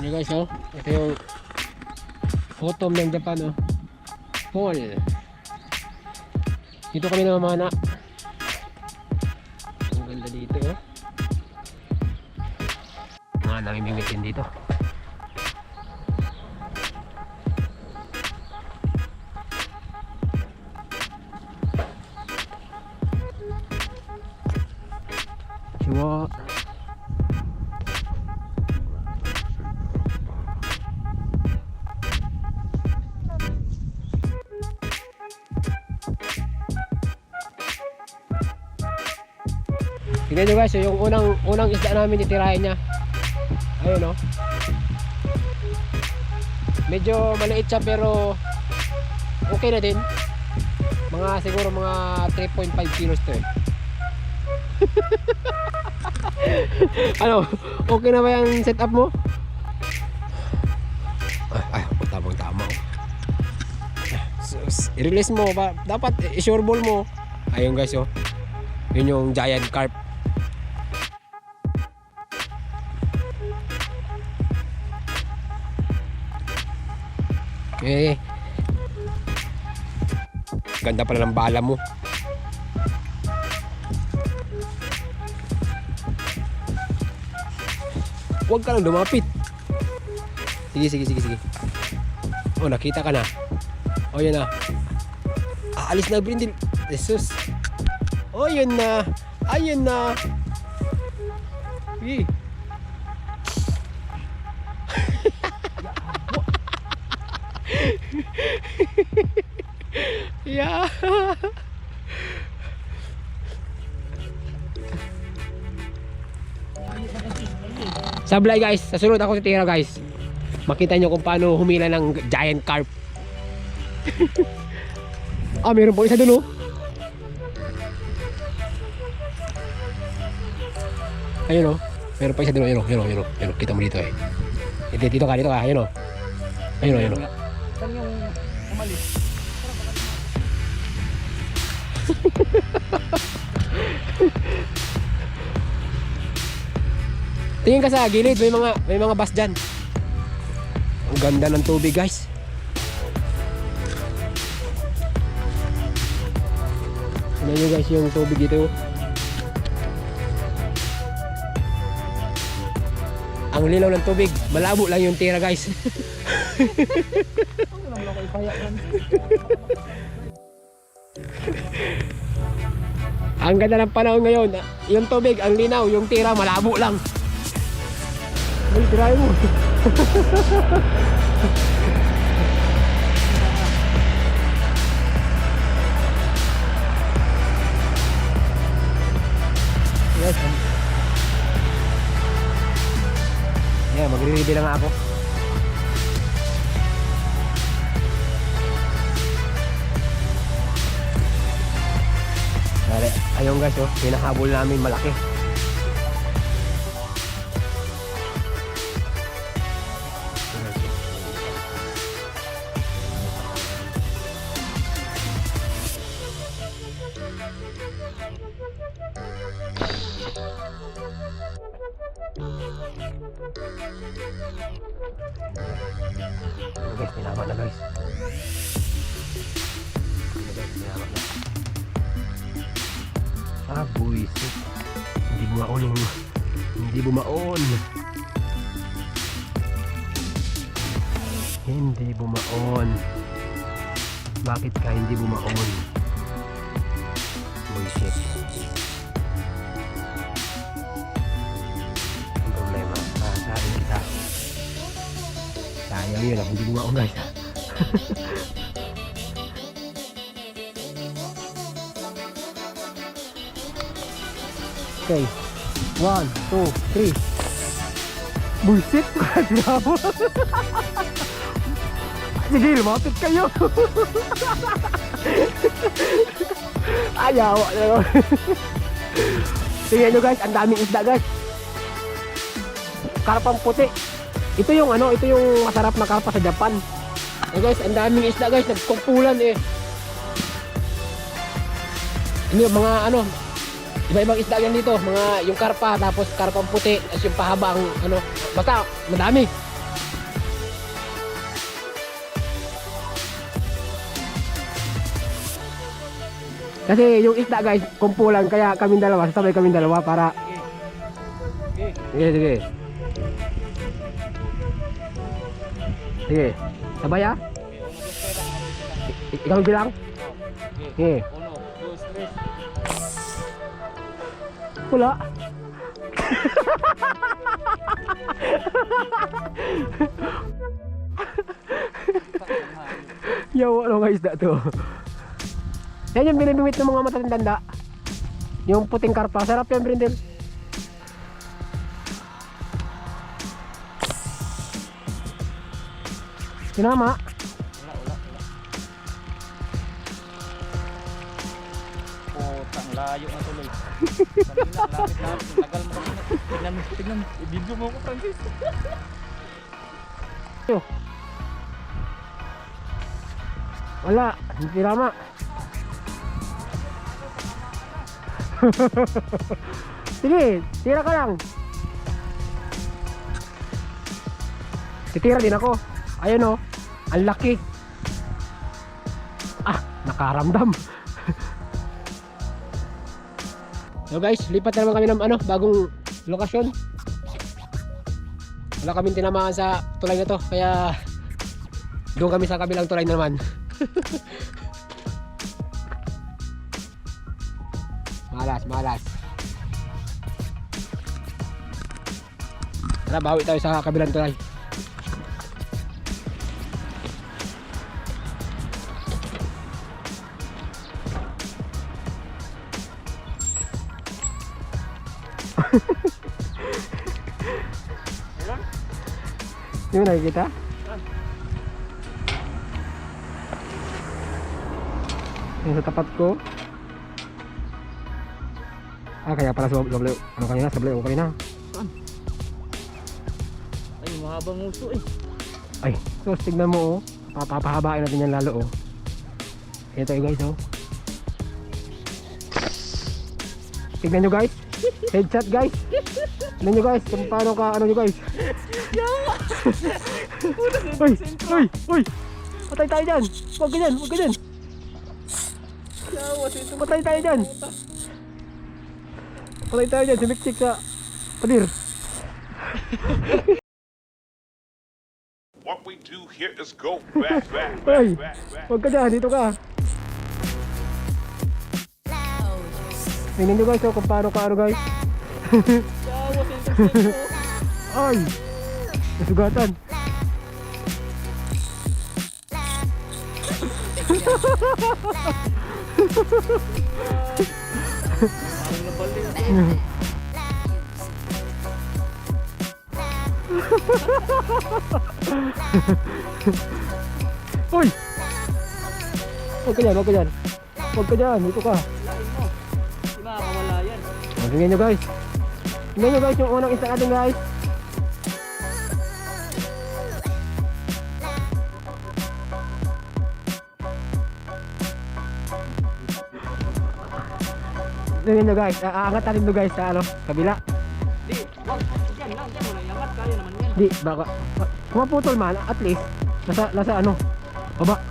Ano guys, oh. Ito yung autumn ng Japan, oh. Fall. Dito kami namamana. Ang ganda dito, oh. Mga namimimitin dito. Tingnan nyo guys, yung unang unang isda namin itirahin niya. Ayun oh. Medyo maliit siya pero okay na din. Mga siguro mga 3.5 kilos to eh. ano, okay na ba yung setup mo? Ay, ay tamang tama. Sus, i-release mo ba? Dapat i-sure ball mo. Ayun guys oh. Yun yung giant carp. Eh. Ganda pala ng bala mo. Huwag ka lang lumapit. Sige, sige, sige, sige. Oh, nakita ka na. Oh, yun na. Aalis na, Brindil. Jesus. Oh, yun na. Ayun na. Sige. yeah. Sablay guys, sa sunod ako titira guys. Makita nyo kung paano humila ng giant carp. ah, meron po isa dun oh. Ayun oh. Meron pa isa dun, oh, ayun oh, ayun oh, ayun oh. Kita mo dito eh. Dito, dito ka, dito ka, ayun oh. Ayun oh, ayun oh. Tingin ka sa gilid, may mga may mga bus diyan. Ang ganda ng tubig, guys. Tingnan nyo guys yung tubig dito. Ang lilaw ng tubig, malabo lang yung tira guys. ang ganda ng panahon ngayon, yung tubig, ang linaw, yung tira, malabo lang. Ay, try mo. yes. Yeah, magre-ready na nga ako. Ayun guys, oh, hinahabol namin malaki. Bumaon. Hindi bumaon. Bakit ka hindi bumaon? Buwisit. Ang problema, kakain kita. Sayang yun, ah, hindi bumaon guys. Okay. One, two, three. Bullshit! Grabe. Sige, lumapit kayo. Ayaw. ayaw. Tingnan nyo guys, ang daming isda guys. Karpang puti. Ito yung ano, ito yung masarap na karpa sa Japan. Eh guys, ang daming isda guys, nagkumpulan eh. Ano mga ano, iba-ibang isda yan dito. Mga yung karpa, tapos karpang puti, at yung pahabang, ano, basta madami. Kasi yung isda guys, kumpulan kaya kami dalawa, sabay kami dalawa para Sige, sige. Sige. Sabay ah. Ikaw bilang? Sige. Uno, dos, tres. Wala. Yawa ano nga isda to. Yan yung binibimit ng mga matatanda. Yung puting karpa. Sarap yan, Brindel. Sinama. Wala, Kanina, lapit-lapit. Tagal mo. Tignan mo, tignan mo. I-video mo ako, Francis. Wala. Hindi sinama. Sige, tira ka lang. Titira din ako. Ayun oh. Ang laki. Ah, nakaramdam. So guys, lipat na naman kami ng ano, bagong lokasyon. Wala kaming tinamaan sa tulay na to, kaya doon kami sa kabilang tulay na naman. malas, malas. Tara, bawi tayo sa kabilang tulay. Hindi mo nakikita? Yung sa tapat ko. Ah, kaya pala sa sablay. Ano kanina? Sablay ko kanina. Ay, mahabang uso eh. Ay, so tignan mo oh. Papahabain natin yan lalo oh. Ito eh guys oh. Tignan nyo guys. Headshot guys. Tignan nyo guys kung paano ka ano nyo guys. Uy, uy, uy. Patay tayo dyan. Huwag ganyan, huwag ganyan. Yawa. Patay tayo dyan. Patay tayo dyan. Sumiktik sa padir. What we do here is go back, back, Uy, back, back, back. huwag ka dyan. Dito ka. Tingnan nyo guys oh, kung paano ka ano guys. Ay! Nasugatan. Uy! Huwag ka dyan, huwag ka dyan. Huwag ka dyan, dito ka. Tingnan nyo guys. Tingnan nyo guys yung unang isa natin guys. Tingnan nyo guys, aangat natin to guys sa ano, kabila. Di, wag. Yan lang, yan lang. Yangat, kaya naman yan. Di, baka, kumaputol man, at least, nasa, nasa ano, baba.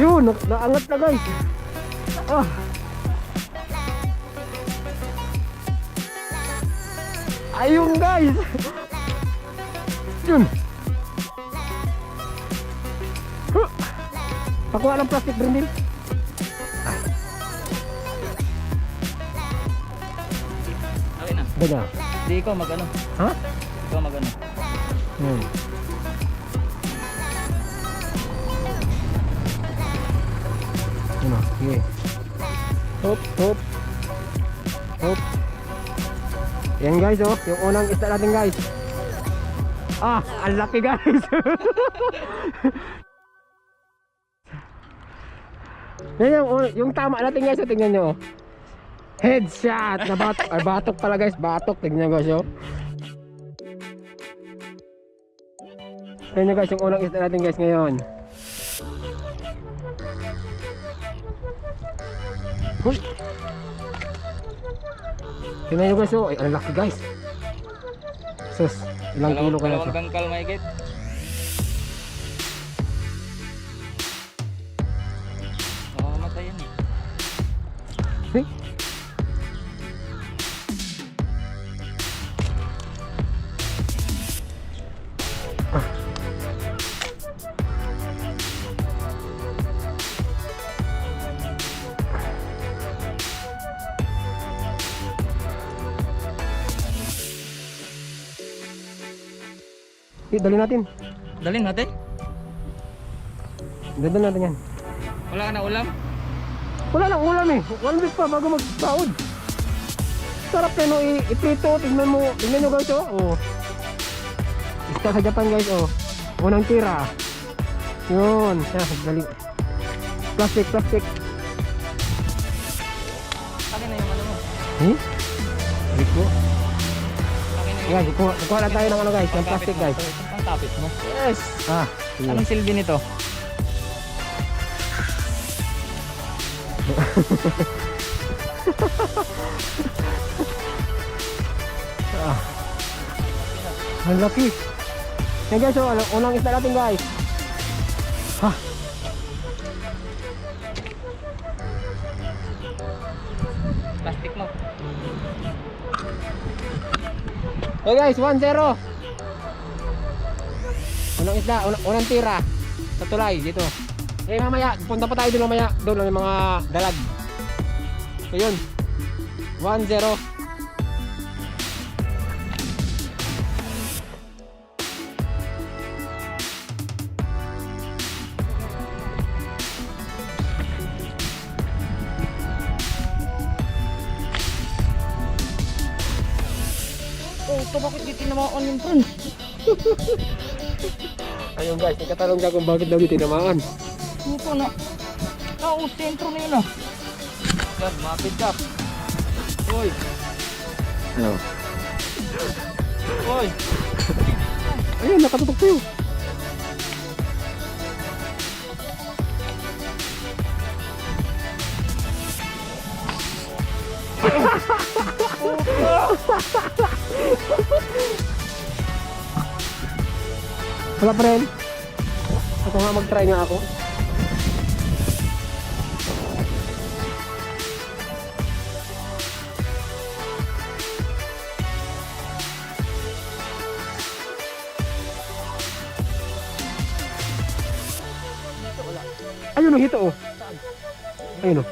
Yun, na, naangat na guys. Ah. Ayun guys. Yun. Huh. Pakuha ng plastic brindil. Okay na. Ganyan. Di, ikaw mag-ano. Ha? Ikaw mag-ano. Hmm. Sige. Hop, hop. Hop. Yan guys oh, yung unang isda natin guys. Ah, ang laki guys. Yan yung, un- yung tama natin guys, oh, tingnan nyo oh. Headshot! Na batok, ay batok pala guys, batok. Tingnan nyo guys oh. Tingnan nyo guys, yung unang isda natin guys ngayon. Hoy! Tingnan nyo guys, oh. Ay, ang laki guys. Sus, ilang kilo kaya Dalawang ito? dangkal dali natin. Dalhin natin. Dali natin yan. Wala ka na ulam? Wala lang ulam eh. One week pa bago magsaod. Sarap na no, iprito. Tignan mo, tignan nyo guys oh. oh. Isda sa Japan guys oh. Unang tira. Yun. Yan, dali. Plastic, plastic. Akin na yung ano mo. Hmm? Balik mo. Akin na yung Guys, kuha, kuha lang tayo ng ano guys, ng plastic guys. Ang tapit mo. Yes. Ah, sige. Anong silbi nito? Ang laki. Yan guys, oh, ano, unang isda natin guys. Ha? Plastic mo. Okay guys, 1-0. Unang isda, unang, unang tira. Sa tulay, dito. Eh mamaya, punta pa tayo doon mamaya. Doon lang yung mga dalag. So yun. 1-0. Oh, bakit di tinamaan yung friend? Ayun guys, nagkatalong siya kung bakit daw tinamaan. Ito na. Ah, oh, sentro na yun ah. Yan, mapit ka. Uy, Ano? uy. Ayun, nakatutok tayo. Wala pa rin. Ako nga mag-try nga ako. Ayun oh, hito oh. Ayun oh.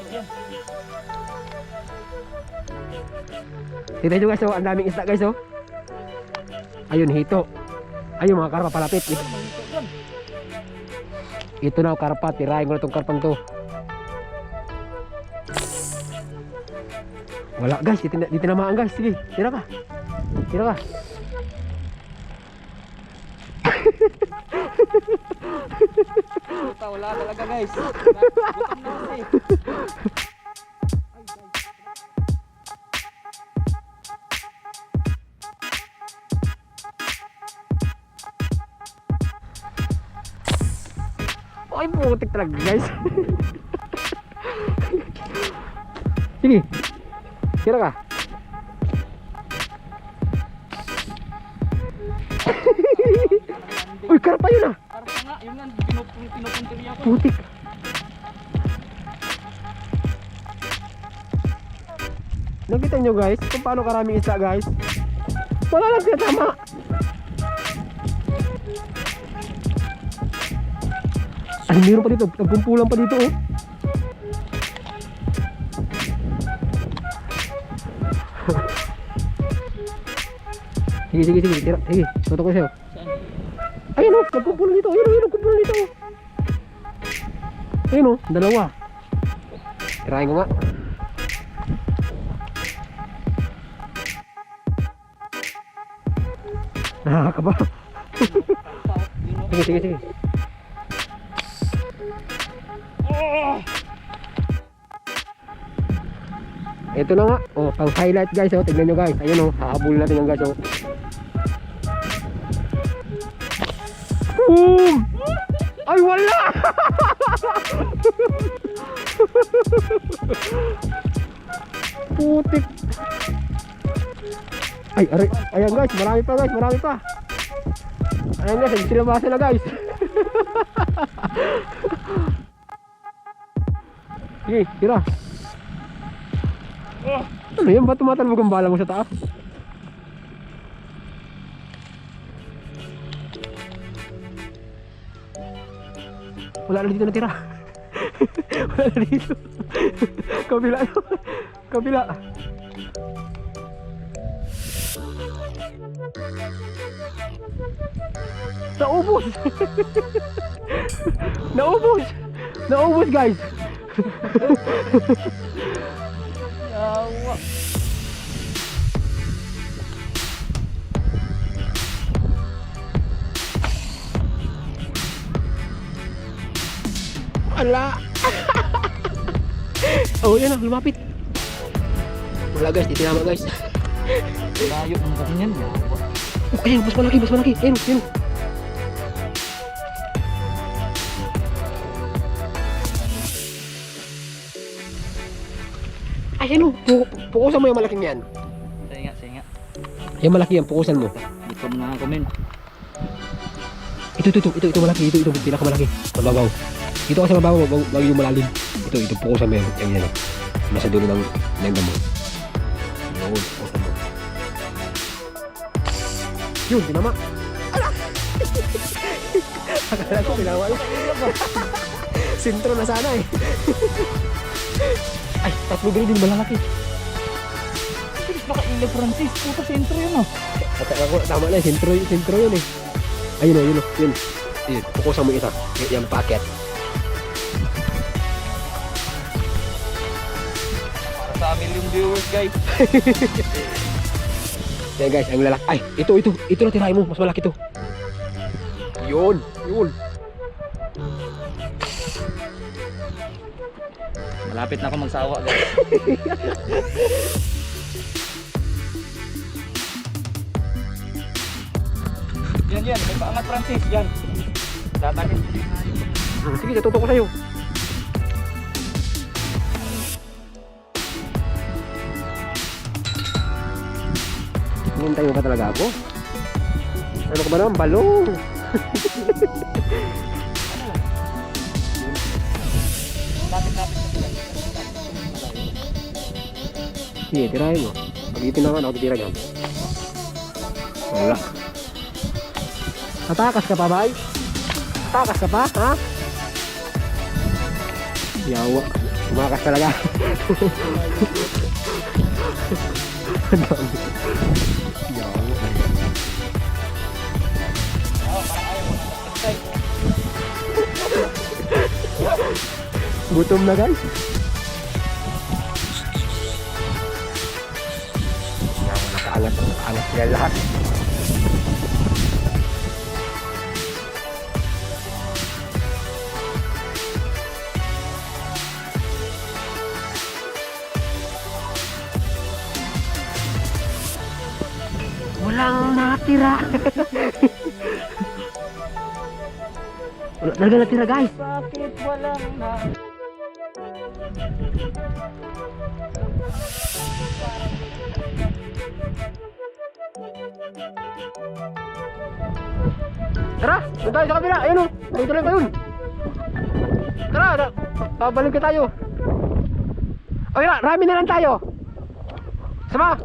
Tignan nyo guys oh, ang daming isda guys oh. Ayun hito. Ayun mga karpa palapit. Ito na oh, karpa, tirahin ko na itong karpang to. Wala guys, di, di tinamaan guys. Sige, tira ka. Tira ka. Wala talaga guys. Gutom na kasi. Ay, putik talaga guys. Sige. Tira ka. Uy, karpa yun ah. Parang nga, yun nga, pinupun- pinupuntirya ko. Putik. Nakita nyo guys kung paano karaming isda guys. Wala lang siya tama. Ay, meron pa dito. Nagkumpulan pa dito oh. sige, sige, sige. Tira. Sige, tutok ko sa'yo. Ayun oh, nagkumpulan dito. Ayun oh, ayun, nagkumpulan dito. oh. Ayun oh, dalawa. Tirahin ko nga. Nakakaba. Sige, sige, sige. Ito na nga. Oh, pang highlight guys. Oh, tignan nyo guys. Ayun oh, hahabol natin yung guys. Oh. Boom! Ay, wala! Putik. Ay, aray. Ayan guys, marami pa guys, marami pa. Ayan guys, hindi sila basa na guys. Sige, tira. Ano yan? Ba't tumatalbog ang bala mo sa taas? Wala na dito natira. Wala na dito. Kabila. Kabila. Naubos! Naubos! Naubos guys! Yawa. Ala! oh, yan na, lumapit. Wala guys, titinama guys. Layo ng ganyan. Yawa. Oh, ayun, mas malaki, mas malaki. Ayun, ayun. Ayan o, pu- pukusan mo yung malaking yan. Sige nga, sige nga. Yung malaki yan, pukusan mo. Gutom na ako men. Ito, ito, ito, ito, ito malaki, ito, ito, pinakamalaki. Mababaw. Ito kasi mababaw, bago yung malalim. Ito, ito, pukusan mo yan. Yan, yan. Nasa dulo ng lengga mo. Yun, pukusan mo. Yun, tinama. Ala! Akala ko, tinama lang. Sintro na sana eh. Ay, tatlo ganyan din malalaki. Bilis baka ilo Francis. Puta sentro yun oh. At ako, tama na, sentro, sentro yun eh. Ayun o, yun o, yun. Yun, pukusan mo isa. Y- yung packet. Para sa amin yung viewers guys. Yan guys, ang lalaki. Ay, ito, ito. Ito na tirahin mo. Mas malaki to. Yun, yun. Malapit na ako magsawa guys. yan yan, may paangat Francis, yan. Dadakin. Sige, natuto ko sa'yo. Hinintay mo pa talaga ako? Ano ka ba naman? Balong! Sige, tirahin mo. Pag itinakan ako, titira yan. Wala. Tatakas ka pa, bay? Tatakas ka pa, ha? Yawa. Tumakas talaga. Yawa. Gutom na guys. Nakaangat. Nakaangat sila lahat. Walang natira. Wala talaga natira guys. Bakit walang na... Tara, doon tayo sa kabila. Ayun o, dito lang yun. Tara, babalik ka tayo. Okay na, rami na lang tayo. Sama.